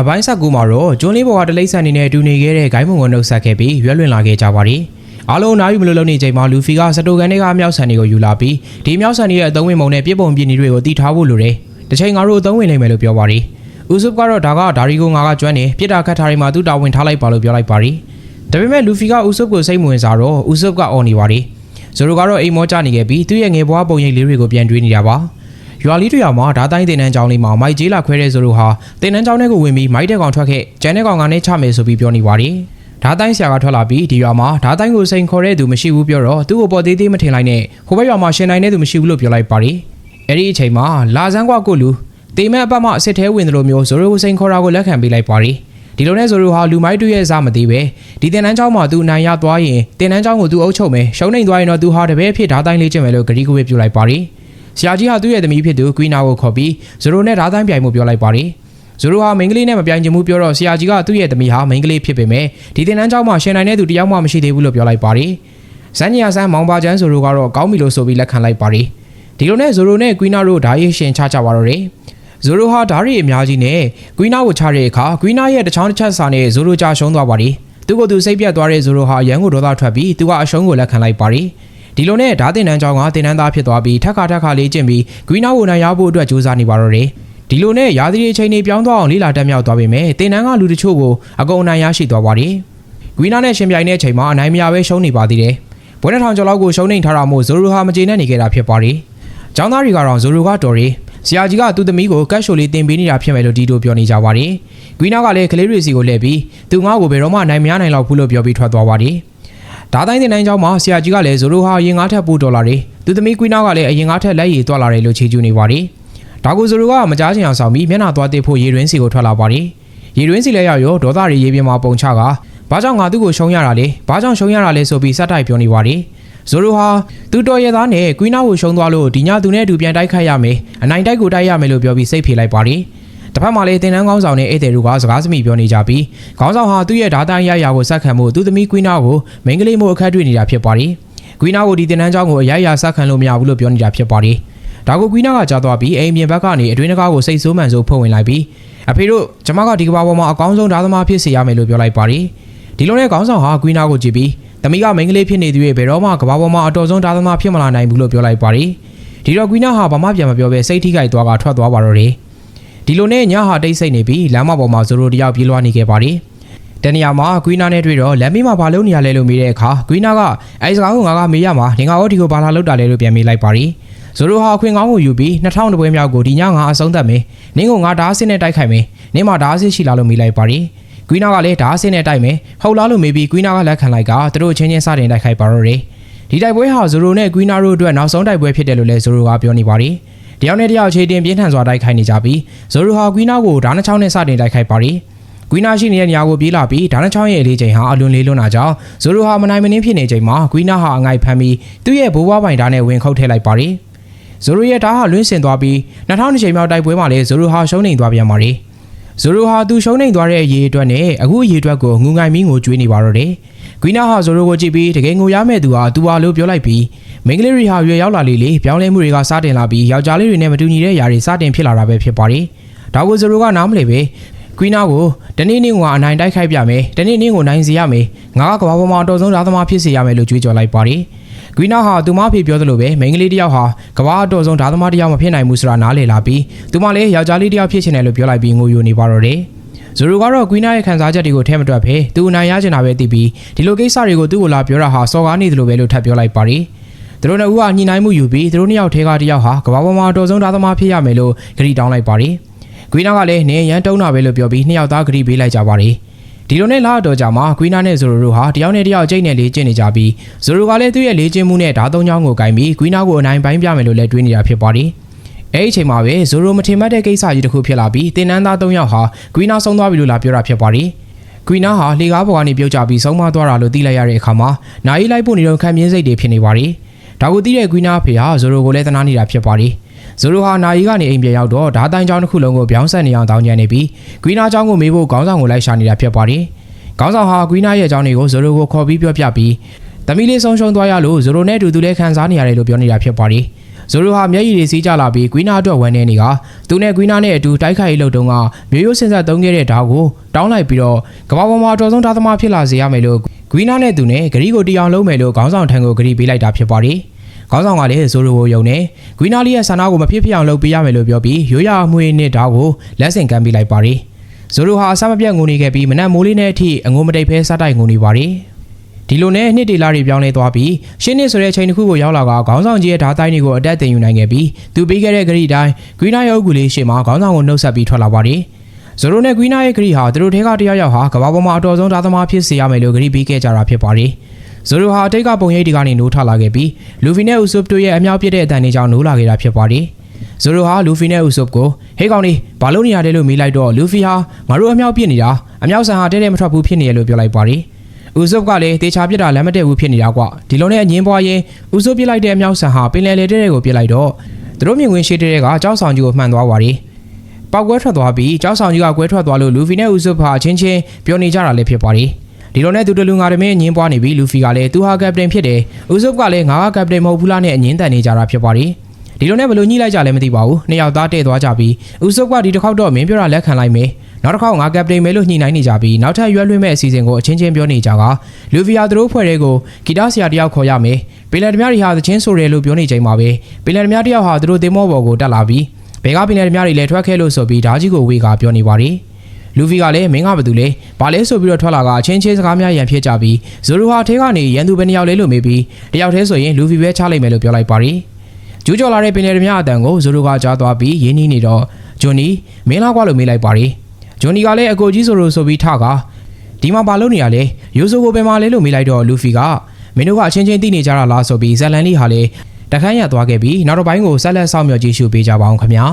အပိုင်းဆက်ကူမှာတော့ကျွန်းလေးပေါ်ကတလိမ့်ဆန်နေနဲ့တူနေခဲ့တဲ့ဂိုင်းမုံကိုနှုတ်ဆက်ခဲ့ပြီးရွက်လွင်လာခဲ့ကြပါတယ်။အားလုံးအနားယူမလို့လုပ်နေချိန်မှာလူဖီကစတိုကန်တွေကအမြောက်ဆန်တွေကိုယူလာပြီးဒီမြောက်ဆန်တွေရဲ့အသုံးဝင်ပုံနဲ့ပြစ်ပုံပြင်းနေတွေကိုတီထားဖို့လိုတယ်။တစ်ချိန်ငါတို့အသုံးဝင်နိုင်မယ်လို့ပြောပါတယ်။ဦးဆုပ်ကတော့ဒါကဒါရီကိုငါကကျွမ်းနေပြစ်တာခတ်ထားတွေမှာသူတာဝန်ထားလိုက်ပါလို့ပြောလိုက်ပါတယ်။ဒါပေမဲ့လူဖီကဦးဆုပ်ကိုစိတ်မဝင်စားတော့ဦးဆုပ်ကအော်နေပါတယ်။ဇိုရိုကတော့အိမ်မောကျနေခဲ့ပြီးသူ့ရဲ့ငယ်ဘွားပုံရိပ်လေးတွေကိုပြန်တွေးနေတာပါ။ ရွာလေးတရွာမှာဓာတိုင်းတင်တန်းကျောင်းလေးမှာမိုက်ကြီးလာခွဲတဲ့ဇိုရိုဟာတင်တန်းကျောင်းထဲကိုဝင်ပြီးမိုက်တဲ့ကောင်ထွက်ခဲ့ကျန်တဲ့ကောင်ကလည်းချမယ်ဆိုပြီးပြောနေပါတယ်။ဓာတိုင်းဆရာကထွက်လာပြီးဒီရွာမှာဓာတိုင်းကိုစိန်ခေါ်တဲ့သူမရှိဘူးပြောတော့သူ့ကိုပေါ်သေးသေးမထင်လိုက်နဲ့ဟိုဘက်ရွာမှာရှင်နိုင်တဲ့သူမရှိဘူးလို့ပြောလိုက်ပါတယ်။အဲ့ဒီအချိန်မှာလာစန်းကွာကိုလူတေမဲ့အပတ်မှအစ်စ်ထဲဝင်တယ်လို့မျိုးဇိုရိုကိုစိန်ခေါ်တာကိုလက်ခံပေးလိုက်ပါတယ်။ဒီလိုနဲ့ဇိုရိုဟာလူမိုက်တူရဲ့စားမသေးပဲဒီတင်တန်းကျောင်းမှာသူနိုင်ရသွားရင်တင်တန်းကျောင်းကိုသူအုပ်ချုပ်မယ်ရှုံးနေသွားရင်တော့သူဟာတပည့်အဖြစ်ဓာတိုင်းလေးကျင့်မယ်လို့ဂရီကိုဝေပြုလိုက်ပါတယ်။ ဆရာကြီးဟာသူ့ရဲ့သမီးဖြစ်သူကွီနာကိုခေါ်ပြီးဇိုရိုနဲ့ဓာတိုင်းပြိုင်မှုပြောလိုက်ပါတယ်။ဇိုရိုဟာမိန်းကလေးနဲ့မပြိုင်ချင်ဘူးပြောတော့ဆရာကြီးကသူ့ရဲ့သမီးဟာမိန်းကလေးဖြစ်ပေမဲ့ဒီတင်တန်းကျောင်းမှာရှင်နိုင်တဲ့သူတယောက်မှမရှိသေးဘူးလို့ပြောလိုက်ပါတယ်။ဇန်နီယာဆန်မောင်ပါချန်ဇိုရိုကတော့ကောင်းပြီလို့ဆိုပြီးလက်ခံလိုက်ပါတယ်။ဒီလိုနဲ့ဇိုရိုနဲ့ကွီနာတို့ဓာရေးရှင်ချကြပါတော့တယ်။ဇိုရိုဟာဓာရီအများကြီးနဲ့ကွီနာကိုချတဲ့အခါကွီနာရဲ့တချောင်းတစ်ချက်စာနဲ့ဇိုရိုကြာရှုံးသွားပါတယ်။သူ့ကိုယ်သူစိတ်ပြတ်သွားတဲ့ဇိုရိုဟာရန်ကိုဒေါသထွက်ပြီးသူကအရှုံးကိုလက်ခံလိုက်ပါတယ်။ ဒီလိုနဲ့ဓာတင်တန်းချောင်းကတင်တန်းသားဖြစ်သွားပြီးထက်ခါထက်ခါလေးကျင့်ပြီးကွီနာကိုနိုင်ရဖို့အတွက်ကြိုးစားနေပါတော့တယ်။ဒီလိုနဲ့ရာသီအချိန်တွေပြောင်းသွားအောင်လေးလာတက်မြောက်သွားပေမဲ့တင်တန်းကလူတချို့ကိုအကုန်အနိုင်ရရှိသွားပါတယ်။ကွီနာနဲ့ရှင်ပြိုင်တဲ့အချိန်မှာအနိုင်မရပဲရှုံးနေပါသေးတယ်။ဘွဲနှစ်ထောင်ကျော်လောက်ကိုရှုံးနေထားတာမို့ဇိုရိုဟာမကျေနပ်နေခဲ့တာဖြစ်ပါတယ်။ကျောင်းသားတွေကတော့ဇိုရိုကတော်ရီဆရာကြီးကသူ့သမီးကိုကတ်ရှိုလေးတင်ပေးနေတာဖြစ်မယ်လို့ဒီတို့ပြောနေကြပါတယ်။ကွီနာကလည်းကလေးတွေစီကိုလှည့်ပြီးသူငါ့ကိုဘယ်တော့မှနိုင်မရနိုင်တော့ဘူးလို့ပြောပြီးထွက်သွားပါတယ်။ ဒါတိုင်းတင်တိုင်းကျောင်းမှာဆရာကြီးကလည်းဇိုရိုဟာအရင်ငါးထက်ပို့တော်လာတယ်။သူသမီးကွီနာကလည်းအရင်ငါးထက်လက်ရည်တွာလာတယ်လို့ချေကျူးနေပါတယ်။ဒါကိုဇိုရိုကမကြားချင်အောင်ဆောင်ပြီးမျက်နှာသွားတစ်ဖို့ရေတွင်းစီကိုထွက်လာပါတယ်။ရေတွင်းစီလည်းရောက်ရောဒေါသတွေရေပြင်မှာပုံချကဘာကြောင့်ငါသူ့ကိုရှုံးရတာလဲ။ဘာကြောင့်ရှုံးရတာလဲဆိုပြီးစက်တိုက်ပြောနေပါတယ်။ဇိုရိုဟာသူတော်ရဲ့သားနဲ့ကွီနာကိုရှုံးသွားလို့ဒီညသူနဲ့အတူပြန်တိုက်ခိုက်ရမယ်အနိုင်တိုက်ကိုတိုက်ရမယ်လို့ပြောပြီးစိတ်ဖြေလိုက်ပါတယ် တစ်ဖက်မှာလည်းတင်တန်းကောင်းဆောင်နဲ့ဧည့်သည်တို့ကစကားစမိပြောနေကြပြီးခေါင်းဆောင်ဟာသူ့ရဲ့ဓာတိုင်းရရာကိုစက်ခံမှုသူသမီးကွီနာကိုမိန်းကလေးမို့အခက်တွေ့နေတာဖြစ်ပါတယ်ကွီနာကိုဒီတင်တန်းကျောင်းကိုအရရစက်ခံလို့မရဘူးလို့ပြောနေတာဖြစ်ပါတယ်ဒါကိုကွီနာကကြားသွားပြီးအိမ်ပြင်ဘက်ကနေအတွင်းတကားကိုစိတ်ဆိုးမှန်ဆိုးဖုံဝင်လိုက်ပြီးအဖေတို့ကျမကဒီကဘာပေါ်မှာအကောင်းဆုံးဓာသမားဖြစ်စေရမယ်လို့ပြောလိုက်ပါတယ်ဒီလိုနဲ့ခေါင်းဆောင်ဟာကွီနာကိုကြည့်ပြီးသမီးကမိန်းကလေးဖြစ်နေသူရဲ့ဘယ်တော့မှကဘာပေါ်မှာအတော်ဆုံးဓာသမားဖြစ်မလာနိုင်ဘူးလို့ပြောလိုက်ပါတယ်။ဒီတော့ကွီနာဟာဘာမှပြန်မပြောဘဲစိတ်ထိခိုက်သွားကထွက်သွားပါတော့တယ်။ ဒီလိုနဲ့ညဟာတိတ်ဆိတ်နေပြီးလမ်းမပေါ်မှာဇိုရိုတယောက်ပြေးလွှားနေခဲ့ပါတယ်။တနေရာမှာကွီနာနဲ့တွေ့တော့လမ်းမေးမှာဘာလုပ်နေရလဲလို့မေးတဲ့အခါကွီနာကအဲစကားကိုငါကမေးရမှာငင်္ဂါဟောဒီကိုဘာလာလုပ်တာလဲလို့ပြန်မေးလိုက်ပါတယ်။ဇိုရိုဟာအခွင့်ကောင်းကိုယူပြီး2000တပွဲမြောက်ကိုဒီညငါအဆုံးသတ်မယ်။နင်းကိုငါဓာတ်အစစ်နဲ့တိုက်ခိုက်မယ်။နင်းမှာဓာတ်အစစ်ရှိလားလို့မေးလိုက်ပါတယ်။ကွီနာကလည်းဓာတ်အဆင်းနဲ့တိုက်မယ်ဟုတ်လားလို့မေးပြီးကွီနာကလက်ခံလိုက်ကသူတို့ချင်းချင်းစတင်တိုက်ခိုက်ပါတော့တယ်ဒီတိုက်ပွဲဟာဇိုရိုနဲ့ကွီနာတို့အတွက်နောက်ဆုံးတိုက်ပွဲဖြစ်တယ်လို့လည်းဇိုရိုကပြောနေပါတယ် တယောက်နဲ့တယောက်ခြေတင်ပြင်းထန်စွာတိုက်ခိုက်နေကြပြီးဇိုရိုဟာကွီနာကိုဓာတ်နှချောင်းနဲ့စတင်တိုက်ခိုက်ပါတယ်ကွီနာရှိနေတဲ့နေရာကိုပြေးလာပြီးဓာတ်နှချောင်းရဲ့အလေးချိန်ဟာအလွန်လေးလွန်းတာကြောင့်ဇိုရိုဟာမနိုင်မနှင်းဖြစ်နေချိန်မှာကွီနာဟာအငိုက်ဖမ်းပြီးသူ့ရဲ့ဘိုးဘွားပိုင်ဓာတ်နဲ့ဝင်ခုတ်ထည့်လိုက်ပါတယ်ဇိုရိုရဲ့ဓာတ်ဟာလွင့်စင်သွားပြီး2000ချိန်မြောက်တိုက်ပွဲမှာလည်းဇိုရိုဟာရှုံးနေသွားပြန်ပါတယ်ဇိုရိုဟာသူရှုံးနေသွားတဲ့အရေးအတွက်နဲ့အခုအရေးအတွက်ကိုငူငိုင်မင်းကိုကြွေးနေပါတော့တယ်။ ကွီနာဟာဇိုရိုကိုကြည့်ပြီးတကယ်ငိုရမဲ့သူဟာသူဟာလို့ပြောလိုက်ပြီးမိန်းကလေးတွေဟာရွယ်ရောက်လာလေလေပြောင်းလဲမှုတွေကစတင်လာပြီးယောက်ျားလေးတွေနဲ့မတူညီတဲ့ຢာတွေစတင်ဖြစ်လာတာပဲဖြစ်ပါတယ်။ဒါကိုဇိုရိုကနားမလည်ပဲကွီနာကိုတနေ့နေ့ကအနိုင်တိုက်ခိုက်ပြမယ်တနေ့နေ့ကိုနိုင်စီရမယ်ငါကကဘာပေါ်မှာအတော်ဆုံးဓာသမားဖြစ်စေရမယ်လို့ကြွေးကြော်လိုက်ပါတယ်။ကွီနာဟာသူမအဖေပြောသလိုပဲမိန်းကလေးတစ်ယောက်ဟာကဘာအတော်ဆုံးဓာသမားတစ်ယောက်မဖြစ်နိုင်ဘူးဆိုတာနားလည်လာပြီးသူမလည်းယောက်ျားလေးတစ်ယောက်ဖြစ်ချင်တယ်လို့ပြောလိုက်ပြီးငိုယိုနေပါတော့တယ်။ ဇိုရိုကတော့ကွီနာရဲ့ခံစားချက်တွေကိုထဲမတွက်ဖဲသူအနိုင်ရချင်တာပဲသိပြီးဒီလိုကိစ္စတွေကိုသူ့ကိုလာပြောတာဟာစော်ကားနေတယ်လို့ပဲလို့ထပ်ပြောလိုက်ပါတယ်။သူတို့နှစ်ဦးကညှိနှိုင်းမှုယူပြီးသူတို့နှစ်ယောက်ထဲကတစ်ယောက်ဟာကဘာပေါ်မှာအတော်ဆုံးဓာသမားဖြစ်ရမယ်လို့ဂရီတောင်းလိုက်ပါတယ်။ကွီနာကလည်းနေရန်တုံးတာပဲလို့ပြောပြီးနှစ်ယောက်သားဂရီပေးလိုက်ကြပါတယ်။ဒီလိုနဲ့လာတော့ကြမှာကွီနာနဲ့ဇိုရိုတို့ဟာတယောက်နဲ့တယောက်အကျိတ်နဲ့လေးကျင့်နေကြပြီးဇိုရိုကလည်းသူ့ရဲ့လေးကျင့်မှုနဲ့ဓာတ်သုံးချောင်းကိုကင်ပြီးကွီနာကိုအနိုင်ပိုင်းပြမယ်လို့လည်းတွေးနေတာဖြစ်ပါတယ်။ အဲဒီအချိန်မှာပဲဇိုရိုမထင်မှတ်တဲ့ကိစ္စကြီးတစ်ခုဖြစ်လာပြီးတင်နန်းသား၃ယောက်ဟာကွီနာဆုံးသွားပြီလို့လာပြောတာဖြစ်ပါတယ်။ကွီနာဟာလေကားပေါ်ကနေပြုတ်ကျပြီးဆုံးမသွားတာလို့သိလိုက်ရတဲ့အခါမှာနိုင်လိုက်ဖို့နေတော့ခံပြင်းစိတ်တွေဖြစ်နေပါတယ်။ဒါကိုသိတဲ့ကွီနာဖေဟာဇိုရိုကိုလည်းသနာနေတာဖြစ်ပါတယ်။ဇိုရိုဟာနာယီကနေအိမ်ပြန်ရောက်တော့ဓာတိုင်းကျောင်းတစ်ခုလုံးကိုပြောင်းဆက်နေအောင်တောင်းကျမ်းနေပြီးကွီနာကျောင်းကိုမေးဖို့ခေါင်းဆောင်ကိုလိုက်ရှာနေတာဖြစ်ပါတယ်။ခေါင်းဆောင်ဟာကွီနာရဲ့ကျောင်းတွေကိုဇိုရိုကိုခေါ်ပြီးပြောပြပြီးသမီးလေးဆုံးရှုံးသွားရလို့ဇိုရိုနဲ့အတူတူလည်းခံစားနေရတယ်လို့ပြောနေတာဖြစ်ပါတယ်။ ဇိုရိုဟာမျက်ရည်တွေစီးကျလာပြီးကွီးနာအတွက်ဝမ်းနေနေကသူနဲ့ကွီးနာနဲ့အတူတိုက်ခိုက်ရေးလုပ်တုန်းကမျိုးရိုးစင်ဆက်သုံးခဲ့တဲ့ဓာတ်ကိုတောင်းလိုက်ပြီးတော့ကမ္ဘာပေါ်မှာအတော်ဆုံးဓာတ်သမားဖြစ်လာစေရမယ်လို့ကွီးနာနဲ့သူနဲ့ဂရီကိုတရားလုံးမယ်လို့ခေါင်းဆောင်ထံကိုဂရီပေးလိုက်တာဖြစ်ပါတယ်။ခေါင်းဆောင်ကလည်းဇိုရိုကိုယုံနေကွီးနာလီရဲ့ဆန္ဒကိုမဖြစ်ဖြစ်အောင်လုပ်ပေးရမယ်လို့ပြောပြီးရိုးရအမွေနဲ့ဓာတ်ကိုလက်ဆင့်ကမ်းပေးလိုက်ပါတယ်။ဇိုရိုဟာအဆမပြတ်ငိုနေခဲ့ပြီးမနက်မိုးလေးနဲ့အထိအငိုမတိတ်ဖဲစတိုက်ငိုနေပါတယ်။ ဒီလိုနဲ့နှစ်တေလာတွေပြောင်းလဲသွားပြီးရှင်းနှစ်ဆိုတဲ့အချိန်တစ်ခုကိုရောက်လာကခေါင်းဆောင်ကြီးရဲ့ဓာတ်တိုင်းတွေကိုအတက်တင်ယူနိုင်ခဲ့ပြီးသူပေးခဲ့တဲ့ဂရီတိုင်းဂရီနာရဲ့အုပ်ကူလေးရှေ့မှာခေါင်းဆောင်ကိုနှုတ်ဆက်ပြီးထွက်လာပါတယ်။ဇိုရိုနဲ့ဂရီနာရဲ့ဂရီဟာသူတို့ထဲကတယောက်ယောက်ဟာကမ္ဘာပေါ်မှာအတော်ဆုံးဓာတ်သမားဖြစ်စေရမယ်လို့ဂရီပေးခဲ့ကြတာဖြစ်ပါတယ်။ဇိုရိုဟာအတိတ်ကပုံရိပ်တွေကနေနိုးထလာခဲ့ပြီးလူဖီနဲ့ဥဆုပ်တို့ရဲ့အမြောက်ပြစ်တဲ့အတန်တွေကြောင့်နိုးလာခဲ့တာဖြစ်ပါတယ်။ဇိုရိုဟာလူဖီနဲ့ဥဆုပ်ကိုဟေးကောင်လေးဘာလို့နေရလဲလို့မေးလိုက်တော့လူဖီဟာငါတို့အမြောက်ပြစ်နေတာအမြောက်ဆန်ဟာတဲတဲမထွက်ဘူးဖြစ်နေရလို့ပြောလိုက်ပါတယ်။ ဦးစုပ်ကလည်းတေချာပြစ်တာလမ်းမတက်ဘူးဖြစ်နေတာကွာဒီလိုနဲ့အငင်းပွားရင်ဦးစုပ်ပြစ်လိုက်တဲ့အမြောက်ဆန်ဟာပင်လယ်လေတဲ့တဲ့ကိုပြစ်လိုက်တော့သူတို့မြင်ကွင်းရှိတဲ့တဲ့ကကြောက်ဆောင်ကြီးကိုမှန်သွားပါတယ်ပောက်ကွဲထွက်သွားပြီးကြောက်ဆောင်ကြီးကကွဲထွက်သွားလို့လူဖီနဲ့ဦးစုပ်ဟာအချင်းချင်းပြောနေကြတာလည်းဖြစ်ပါတယ်ဒီလိုနဲ့သူတလူငါတမင်းအငင်းပွားနေပြီးလူဖီကလည်းသူဟာကပတိန်ဖြစ်တယ်ဦးစုပ်ကလည်းငါကကပတိန်မဟုတ်ဘူးလားနဲ့အငင်းတန်နေကြတာဖြစ်ပါတယ်ဒီလိုနဲ့ဘယ်လိုညှိလိုက်ကြလဲမသိပါဘူးနှစ်ယောက်သားတဲ့သွားကြပြီးဦးစုပ်ကဒီတစ်ခေါက်တော့မင်းပြောတာလက်ခံလိုက်မယ် နောက်တစ်ခေါက်ငါကပတိန်မဲလို့ညှိနှိုင်းနေကြပြီးနောက်ထပ်ရွက်လွှင့်မဲ့အစီအစဉ်ကိုအချင်းချင်းပြောနေကြကလူဗီယာသူတို့ဖွဲ့တဲ့ကိုဂီတဆရာတယောက်ခေါ်ရမယ်ပင်လယ်ဓမြတွေဟာသချင်းဆိုတယ်လို့ပြောနေချိန်မှာပဲပင်လယ်ဓမြတယောက်ဟာသူတို့တင်မောပေါ်ကိုတက်လာပြီးဘဲကပင်လယ်ဓမြတွေလည်းထွက်ခဲ့လို့ဆိုပြီးဓာကြီးကိုဝေကပြောနေပါတယ်လူဗီကလည်းမင်းကဘာတူလဲဘာလဲဆိုပြီးတော့ထွက်လာကအချင်းချင်းစကားများရန်ဖြစ်ကြပြီးဇိုရူဟာထဲကနေရန်သူပဲနှစ်ယောက်လဲလို့မေးပြီးတယောက်တည်းဆိုရင်လူဗီပဲချလိုက်မယ်လို့ပြောလိုက်ပါတယ်ကျူးကျော်လာတဲ့ပင်လယ်ဓမြအတန်ကိုဇိုရူကကြားသွားပြီးရင်းနှီးနေတော့ဂျွန်နီမင်းလာကွာလို့မေးလိုက်ပါတယ် ဂျွန်နီကလည်းအကိုကြီးဆိုလို့ဆိုပြီးထကားဒီမှာဘာလုပ်နေရလဲရိုးဆိုကိုပဲမလဲလို့မေးလိုက်တော့လူဖီကမင်းတို့ကအချင်းချင်းသိနေကြတာလားဆိုပြီးဇလန်လေးဟာလေတခန်းရသွားခဲ့ပြီးနောက်တစ်ပိုင်းကိုဆက်လက်ဆောင်မြော်ကြည့်ရှုပေးကြပါအောင်ခင်ဗျာ